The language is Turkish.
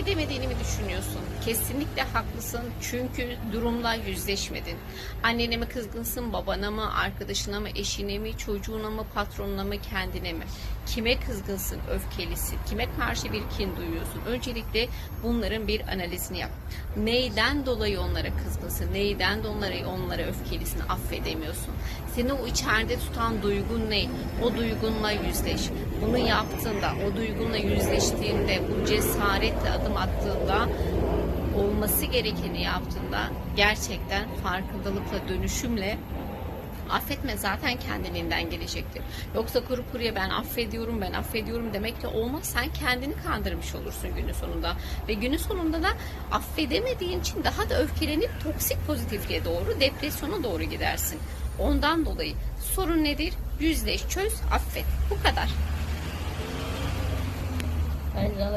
edemediğini mi düşünüyorsun? Kesinlikle haklısın çünkü durumla yüzleşmedin. Annene mi kızgınsın, babana mı, arkadaşına mı, eşine mi, çocuğuna mı, patronuna mı, kendine mi? Kime kızgınsın, öfkelisin, kime karşı bir kin duyuyorsun? Öncelikle bunların bir analizini yap. Neyden dolayı onlara kızgınsın, neyden dolayı onlara öfkelisin, affedemiyorsun? Seni o içeride tutan duygun ne? O duygunla yüzleş. Bunu yaptığında, o duygunla yüzleştiğinde, bu cesaretle adım attığında, olması gerekeni yaptığında gerçekten farkındalıkla, dönüşümle affetme zaten kendiliğinden gelecektir. Yoksa kuru kuruya ben affediyorum, ben affediyorum demekle olmaz. Sen kendini kandırmış olursun günün sonunda. Ve günün sonunda da affedemediğin için daha da öfkelenip toksik pozitifliğe doğru, depresyona doğru gidersin. Ondan dolayı sorun nedir? Yüzleş, çöz, affet. Bu kadar.